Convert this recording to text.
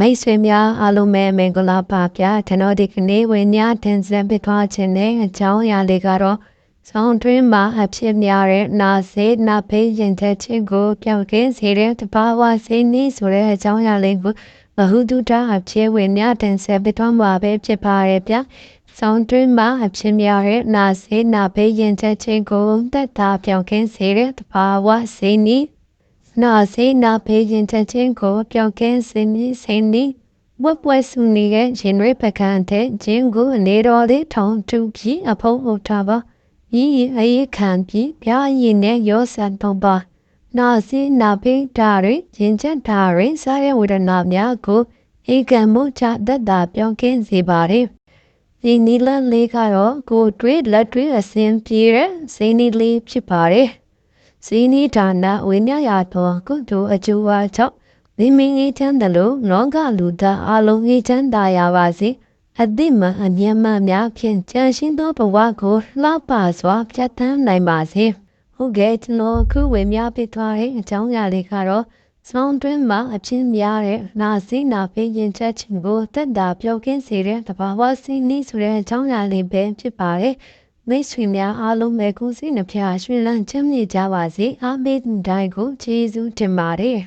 မိတ်ဆွေများအားလုံးပဲမင်္ဂလာပါဗျာကျွန်တော်ဒီကနေ့ဝင်ညတင်ဆက်ပေးသွားခြင်းနဲ့အကြောင်းအရာလေးကတော့ဆောင်းတွင်းမှာအဖြစ်များတဲ့နာစေးနာဖေးရင်တဲ့ချင်းကိုပြောင်းကင်းစေတဲ့တဘာဝစိနေဆိုတဲ့အကြောင်းအရာလေးကိုဘဟုတုတအဖြစ်ဝင်ညတင်ဆက်ပေးသွားမှာပဲဖြစ်ပါရဲ့ဗျာဆောင်းတွင်းမှာအဖြစ်များတဲ့နာစေးနာဖေးရင်တဲ့ချင်းကိုတက်တာပြောင်းကင်းစေတဲ့တဘာဝစိနေ နာစေနာဖေးရင်ချက်ချင်းကိုပြောင်းကဲစင်းနေစင်းနေဝက်ပွဲစုနေတဲ့ရင်ရိပကံတဲ့ဂျင်းကိုအနေတော်လေးထောင်တူပြီးအဖုံးဟုတ်တာပါဤအေးခံပြီးပြားရည်နဲ့ရောစံတော့ပါနာစေနာဖေးဓာရီရင်ချက်ဓာရီစားရဝဒနာများကိုဧကံမှုချတတ်တာပြောင်းကင်းစေပါတယ်ဒီနီလလေးကတော့ကိုတွေးလက်တွေးအစင်ပြေတဲ့စိနေလေးဖြစ်ပါတယ် ဇီနီဒါနဝိညာယာသောကုသိုလ်အကျိုးအားကြောင့်မိမိငေးချမ်းသလိုလောကလူသားအလုံးငေးချမ်းသာရပါစေအတိမအမြတ်မှန်များဖြင့်ကြံရှင်းသောဘဝကိုလှပစွာပြတ်သန်းနိုင်ပါစေဟုတ်ကဲ့ကျွန်တော်ခုဝေမျှပေးသွားတဲ့အကြောင်းအရာလေးကတော့စောင်းတွင်းမှာအဖြစ်များတဲ့နာစီနာဖေးရင်ချက်ချင်းကိုတက်တာပြောကင်းစေတဲ့တဘာဝစီနီးဆိုတဲ့အကြောင်းအရာလေးပဲဖြစ်ပါတယ် မိတ်ဆွေများအားလုံးပဲကိုယ်စိနှဖျားရွှင်လန်းချမ်းမြေ့ကြပါစေအားပေးတဲ့တိုင်းကိုကျေးဇူးတင်ပါတယ်